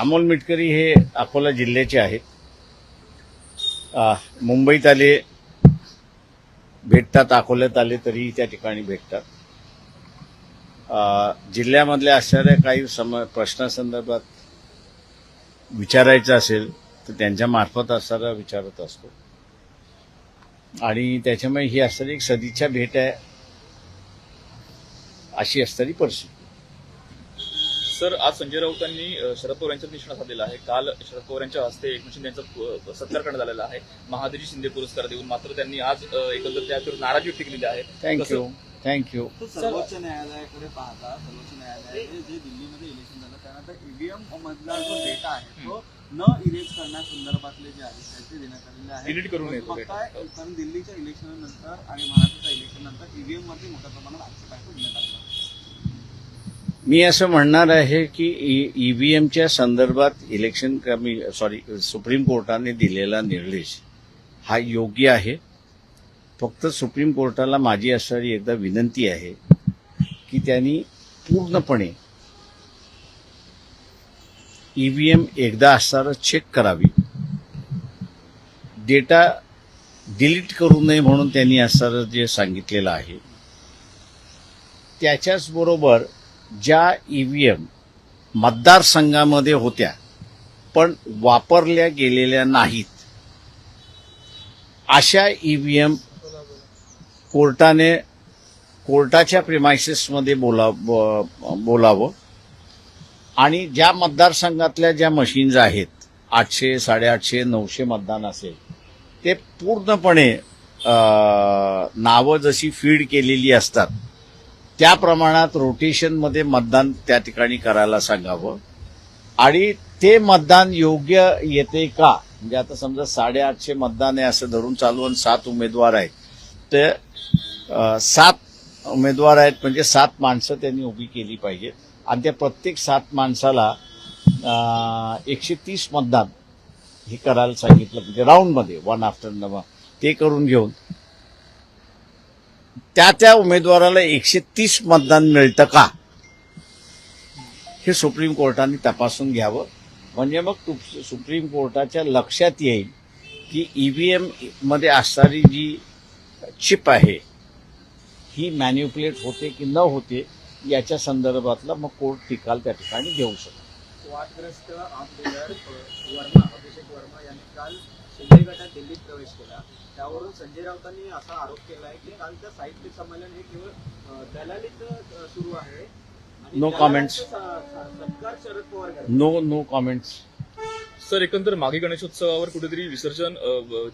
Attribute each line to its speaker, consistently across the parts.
Speaker 1: अमोल मिटकरी हे अकोला जिल्ह्याचे आहेत. मुंबईत आले भेटतात अकोल्यात आले तरीही त्या ठिकाणी भेटतात. जिल्ह्यामधल्या असणाऱ्या काही सम प्रश्नासंदर्भात विचारायचं असेल तर त्यांच्या मार्फत असणारा विचारत असतो. आणि त्याच्यामुळे ही असणारी एक सदिच्छा भेट आहे अशी असणारी परिस्थिती.
Speaker 2: सर आज संजय राऊतांनी शरद पवार यांचा निशाणा साधलेला आहे. काल शरद पवार यांच्या हस्ते एकनाथ शिंदे यांचा सत्कार करण्यात आलेला आहे. महादजी शिंदे पुरस्कार देऊन मात्र त्यांनी आज एकंदर त्यावर नाराजी व्यक्त केलेली आहे.
Speaker 1: थँक्यू थँक्यू
Speaker 3: सर्वोच्च न्यायालयाकडे पाहता सर्वोच्च न्यायालयाने जे दिल्लीमध्ये इलेक्शन झालं त्यानंतर ईव्हीएम मधला जो डेटा आहे तो न इरेज करण्यासंदर्भातले जे आहे त्याचे देण्यात आलेले आहे
Speaker 2: करून.
Speaker 3: कारण दिल्लीच्या इलेक्शन नंतर आणि महाराष्ट्राच्या इलेक्शन नंतर ईव्हीएममध्ये मोठ्या प्रमाणात आक्षेप आहे तो घेण्यात आला
Speaker 1: मी असं म्हणणार आहे की ईव्हीएमच्या संदर्भात इलेक्शन कमी सॉरी सुप्रीम कोर्टाने दिलेला निर्देश हा योग्य आहे. फक्त सुप्रीम कोर्टाला माझी असणारी एकदा विनंती आहे की त्यांनी पूर्णपणे ईव्हीएम एकदा असणारं चेक करावी. डेटा डिलीट करू नये म्हणून त्यांनी असणारं जे सांगितलेलं आहे. त्याच्याचबरोबर ज्या ई व्ही एम मतदारसंघामध्ये होत्या पण वापरल्या गेलेल्या नाहीत. अशा ई व्ही एम कोर्टाने कोर्टाच्या प्रिमायसेसमध्ये बोला बोलावं आणि ज्या मतदारसंघातल्या ज्या मशीन्स आहेत आठशे साडेआठशे नऊशे मतदान असेल ते पूर्णपणे नावं जशी फीड केलेली असतात त्या प्रमाणात रोटेशनमध्ये मतदान त्या ठिकाणी करायला सांगावं. आणि ते मतदान योग्य येते का? म्हणजे आता समजा साडेआठशे मतदान आहे असं धरून चालू आणि सात उमेदवार आहेत. ते सात उमेदवार आहेत म्हणजे सात माणसं त्यांनी उभी केली पाहिजेत. आणि त्या प्रत्येक सात माणसाला एकशे तीस मतदान हे करायला सांगितलं म्हणजे राऊंडमध्ये वन आफ्टर नवा ते करून घेऊन. त्या त्या उमेदवाराला एकशे तीस मतदान मिळतं का? हे सुप्रीम कोर्टाने तपासून घ्यावं. म्हणजे मग तु- सुप्रीम कोर्टाच्या लक्षात येईल की ई व्ही एममध्ये असणारी जी चिप आहे ही मॅन्युप्युलेट होते की न होते याच्या संदर्भातला मग कोर्ट निकाल त्या ठिकाणी घेऊ शकतो.
Speaker 4: वादग्रस्त आमदार वर्मा अभिषेक वर्मा यांनी काल शिंदे गटात दिल्लीत प्रवेश केला त्यावरून संजय राऊतांनी असा आरोप केला आहे की कालचं साहित्य संमेलन हे केवळ अ, सुरू आहे आणि
Speaker 1: No
Speaker 4: दलालांचा
Speaker 1: comments.
Speaker 4: स- स- सत्कार Sharad Pawar.
Speaker 1: No no comments
Speaker 2: sir एकंदर मागे गणेशोत्सवावर कुठेतरी विसर्जन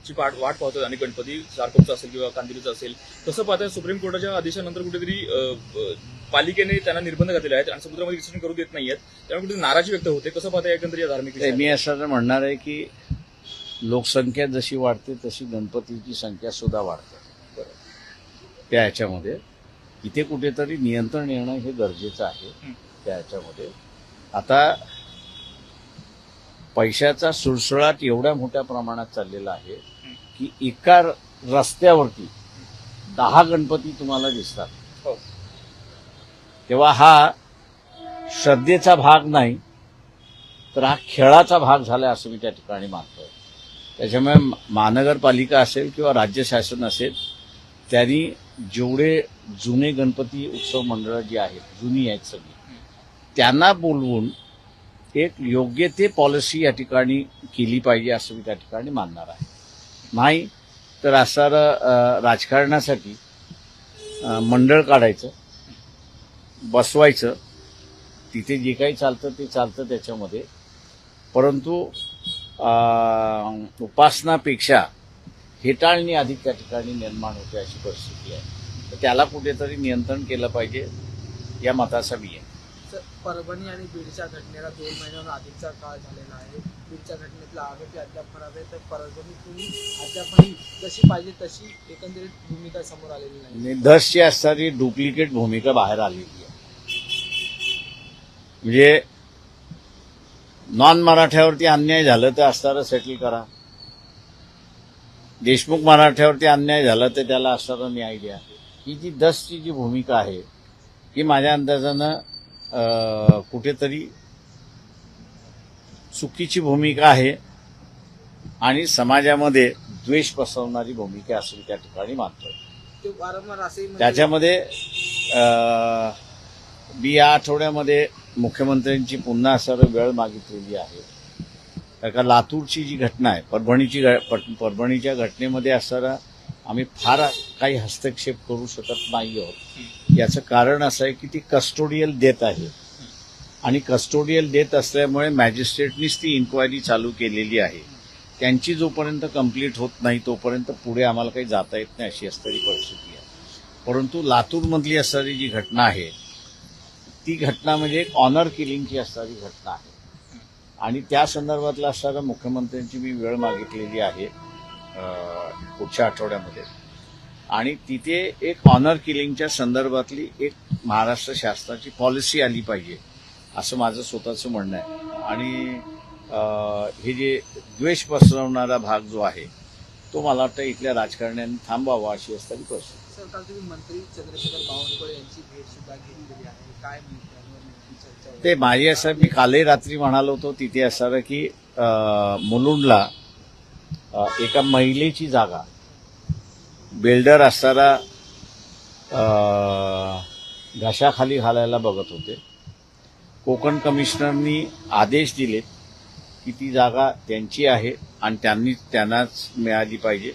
Speaker 2: ची वाट वाट पाहतोय आणि गणपती सारकोपचा असेल किंवा कांदिलीचा असेल कसं पाहताय सुप्रीम कोर्टाच्या आदेशानंतर कुठेतरी पालिकेने त्यांना निर्बंध घातलेले आहेत आणि समुद्रामध्ये विसर्जन करू देत नाहीयेत. त्यामुळे कुठेतरी नाराजी व्यक्त होते. कसं पाहताय एकंदर या धार्मिक?
Speaker 1: मी असं म्हणणार आहे की लोकसंख्या जशी वाढते तशी गणपतीची संख्या सुद्धा वाढते. त्या ह्याच्यामध्ये इथे कुठेतरी नियंत्रण येणं हे गरजेचं आहे. त्या ह्याच्यामध्ये. आता पैशाचा सुळसुळाट एवढ्या मोठ्या प्रमाणात चाललेला आहे की एका रस्त्यावरती दहा गणपती तुम्हाला दिसतात. तेव्हा हा श्रद्धेचा भाग नाही तर हा खेळाचा भाग झाला असं मी त्या ठिकाणी मानतो त्याच्यामुळे महानगरपालिका असेल किंवा राज्य शासन असेल त्यांनी जेवढे जुने गणपती उत्सव मंडळं जी आहेत जुनी आहेत सगळी त्यांना बोलवून एक योग्य ते पॉलिसी या ठिकाणी केली पाहिजे असं मी त्या ठिकाणी मानणार आहे. नाही तर असणारं राजकारणासाठी मंडळ काढायचं बसवायचं. तिथे जे काही चालतं ते चालतं त्याच्यामध्ये. परंतु उपासनापेक्षा हेटाळणी अधिक त्या ठिकाणी निर्माण होते अशी परिस्थिती आहे. तर त्याला कुठेतरी नियंत्रण केलं पाहिजे या मताचा मी आहे.
Speaker 5: परभणी आणि बीडच्या घटनेला दोन महिन्याहून अधिकचा काळ झालेला आहे. बीडच्या घटनेतला आरोपी अद्याप फरार आहे. तर परभणीतून अद्यापही जशी पाहिजे तशी एकंदरीत भूमिका समोर आलेली नाही.
Speaker 1: दसची असणारी डुप्लिकेट भूमिका बाहेर आलेली म्हणजे नॉन मराठ्यावरती अन्याय झालं तर असणारं सेटल करा. देशमुख मराठ्यावरती अन्याय झाला तर त्याला असणारा न्याय द्या. ही जी दसची जी भूमिका आहे ही माझ्या अंदाजानं कुठेतरी चुकीची भूमिका आहे आणि समाजामध्ये द्वेष पसरवणारी भूमिका असेल त्या ठिकाणी मानतोय.
Speaker 5: म्हणतात-
Speaker 1: त्याच्यामध्ये मी या आठवड्यामध्ये मुख्यमंत्र्यांची पुन्हा सर वेळ मागितलेली आहे. कारण का लातूरची जी घटना आहे परभणीची घ- पट- परभणीच्या घटनेमध्ये असताना आम्ही फार काही हस्तक्षेप करू शकत नाही आहोत. याचं कारण असं आहे की ती कस्टोडियल देत आहे. आणि कस्टोडियल डेथ असल्यामुळे मॅजिस्ट्रेटनीच ती इन्क्वायरी चालू केलेली आहे. त्यांची जोपर्यंत कंप्लीट होत नाही तोपर्यंत पुढे आम्हाला काही जाता येत नाही अशी असणारी परिस्थिती आहे. परंतु लातूरमधली असणारी जी घटना आहे ती घटना म्हणजे एक ऑनर किलिंगची असणारी घटना आहे. आणि त्या संदर्भातला असणारा मुख्यमंत्र्यांची मी वेळ मागितलेली आहे पुढच्या आठवड्यामध्ये. आणि तिथे एक ऑनर किलिंगच्या संदर्भातली एक महाराष्ट्र शासनाची पॉलिसी आली पाहिजे असं माझं स्वतःचं म्हणणं आहे. आणि हे जे द्वेष पसरवणारा भाग जो आहे तो मला वाटतं इथल्या राजकारण्यांनी थांबावा अशी असणारी परिस्थिती.
Speaker 5: सर काल तुम्ही मंत्री चंद्रशेखर बावनकुळे यांची भेट सुद्धा घेतलेली आहे. काय
Speaker 1: ते माझी असं मी कालही रात्री म्हणालो होतो तिथे असणारं की मुलुंडला एका महिलेची जागा. बिल्डर असणारा घशाखाली घालायला बघत होते. कोकण कमिशनरनी आदेश दिलेत की ती जागा त्यांची आहे आणि त्यांनी त्यांनाच मिळाली पाहिजे.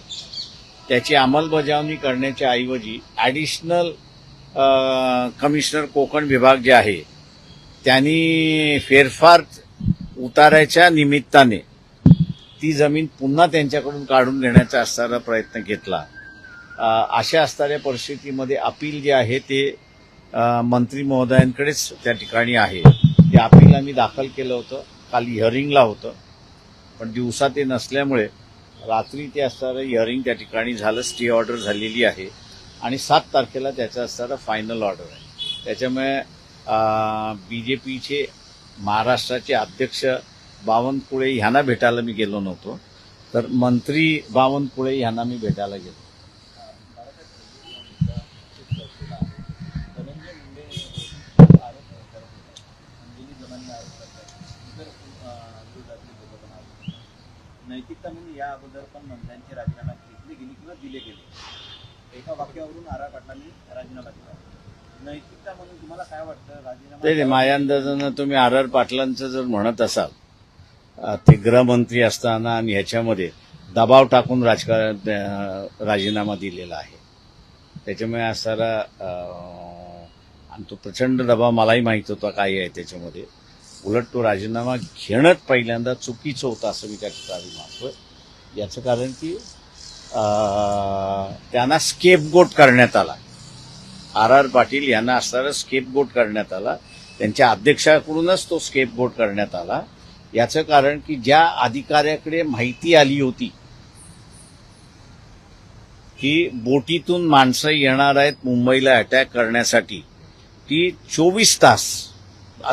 Speaker 1: त्याची अंमलबजावणी करण्याच्या ऐवजी ॲडिशनल कमिशनर कोकण विभाग जे आहे त्यांनी फेरफार उतारायच्या निमित्ताने ती जमीन पुन्हा त्यांच्याकडून काढून घेण्याचा असणारा प्रयत्न घेतला. अशा असणाऱ्या परिस्थितीमध्ये अपील जे आहे ते मंत्री महोदयांकडेच त्या ठिकाणी आहे. ते अपील आम्ही दाखल केलं होतं काल हिअरिंगला होतं. पण दिवसा ते नसल्यामुळे रात्री ते असणारं हिअरिंग त्या ठिकाणी झालं स्टे ऑर्डर झालेली आहे. आणि सात तारखेला त्याचं असणारं फायनल ऑर्डर आहे. त्याच्यामुळे बी जे पीचे महाराष्ट्राचे अध्यक्ष बावनकुळे ह्यांना भेटायला मी गेलो नव्हतो. तर मंत्री बावनकुळे ह्यांना मी भेटायला गेलो
Speaker 3: धनंजय मुंडे आरोप करत होते अंजली जमानी आरोप करतात इतर अं, विरोधातले लोक पण आरोप करतात. म्हणून या अगोदर पण मंत्र्यांचे राजीनामा घेतले गेले किंवा दिले गेले. एका वाक्यावरून आरा पाटलांनी राजीनामा दिला. नैतिकता म्हणून तुम्हाला काय वाटतं? राजीनामा
Speaker 1: माझ्या अंदाजानं तुम्ही आर आर पाटलांचं जर म्हणत असाल ते गृहमंत्री असताना आणि ह्याच्यामध्ये दबाव टाकून राजकारण राजीनामा दिलेला आहे. त्याच्यामुळे असणारा आणि तो प्रचंड दबाव मलाही माहीत होता काय आहे त्याच्यामध्ये. उलट तो राजीनामा घेणंच पहिल्यांदा चुकीचं होतं असं मी त्या ठिकाणी मानतोय. याचं कारण की त्यांना स्केपगोट करण्यात आला. आर आर पाटील यांना असणारा स्केपगोट करण्यात आला. त्यांच्या अध्यक्षाकडूनच तो स्केपगोट करण्यात आला. याचं कारण की ज्या अधिकाऱ्याकडे माहिती आली होती की बोटीतून माणसं येणार आहेत मुंबईला अटॅक करण्यासाठी ती चोवीस तास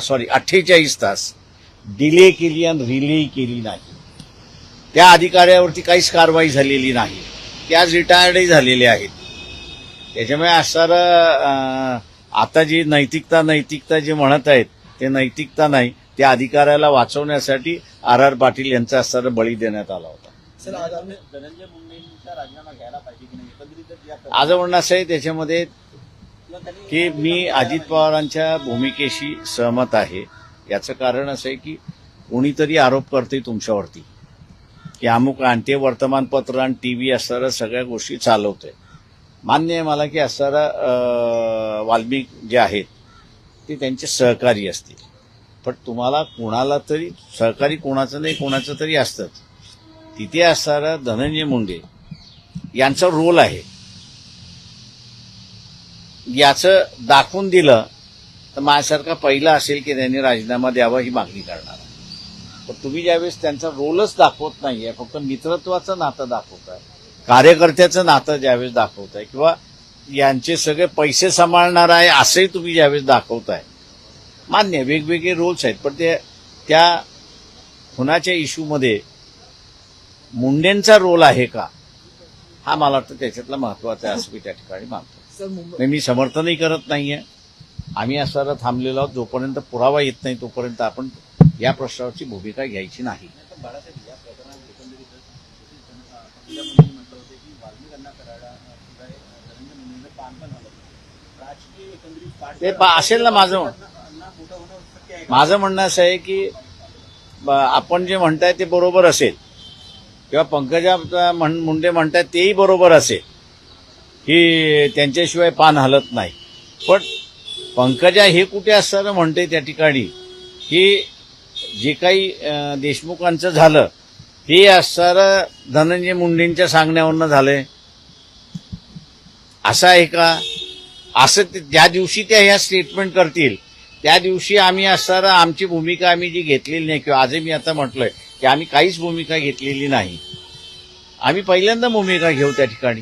Speaker 1: सॉरी अठ्ठेचाळीस तास. डिले केली आणि रिले केली नाही. त्या अधिकाऱ्यावरती काहीच कारवाई झालेली नाही. ते आज रिटायर्डही झालेले आहेत. त्याच्यामुळे असणारं आता जी नैतिकता नैतिकता जे म्हणत आहेत ते नैतिकता नाही. त्या अधिकाऱ्याला वाचवण्यासाठी आर आर पाटील यांचा असणारा बळी देण्यात आला होता. आज म्हणणं असं आहे त्याच्यामध्ये की मी अजित पवारांच्या भूमिकेशी सहमत आहे. याचं कारण असं आहे की कोणीतरी आरोप करते तुमच्यावरती. की अमुक आणि ते वर्तमानपत्र आणि टी व्ही असणाऱ्या सगळ्या गोष्टी चालवतोय. मान्य आहे मला की असणारा वाल्मिक जे आहेत ते त्यांचे सहकारी असतील. पण तुम्हाला कोणाला तरी सहकारी कोणाचं नाही कोणाचं तरी असतंच. तिथे असणारा धनंजय मुंडे यांचा रोल आहे. याचं दाखवून दिलं तर माझ्यासारखा पहिला असेल की त्यांनी राजीनामा द्यावा ही मागणी करणार. पण तुम्ही ज्यावेळेस त्यांचा रोलच दाखवत नाहीये फक्त मित्रत्वाचं नातं दाखवताय कार्यकर्त्याचं नातं ज्यावेळेस दाखवताय किंवा यांचे सगळे पैसे सांभाळणार आहे असंही तुम्ही ज्यावेळेस दाखवताय मान्य वेगवेगळे रोल्स आहेत पण ते त्या खुनाच्या इश्यूमध्ये मुंडेंचा रोल आहे का हा मला वाटतं त्याच्यातला महत्त्वाचा आहे असं मी त्या ठिकाणी मानतो. नाही, मी समर्थनही करत नाहीये आम्ही असं थांबलेलो आहोत जोपर्यंत पुरावा येत नाही तोपर्यंत आपण या प्रश्नावरची भूमिका घ्यायची नाही
Speaker 3: नाही, नाही.
Speaker 1: ते असेल ना माझं.
Speaker 3: आहे?
Speaker 1: माझं म्हणणं असं आहे की आपण जे म्हणताय ते बरोबर असेल किंवा पंकजा मुंडे म्हणतायत तेही बरोबर असेल की त्यांच्याशिवाय पान हलत नाही. पण पंकजा हे कुठे असताना म्हणते त्या ठिकाणी की जे काही देशमुखांचं झालं ते असणारं धनंजय मुंडेंच्या सांगण्यावरनं झालंय. असं आहे का? असं ते- ज्या दिवशी त्या ह्या स्टेटमेंट करतील त्या दिवशी आम्ही असताना आमची भूमिका आम्ही जी घेतलेली नाही किंवा आजही मी आता म्हटलंय की आम्ही काहीच भूमिका घेतलेली नाही. आम्ही पहिल्यांदा भूमिका घेऊ त्या ठिकाणी.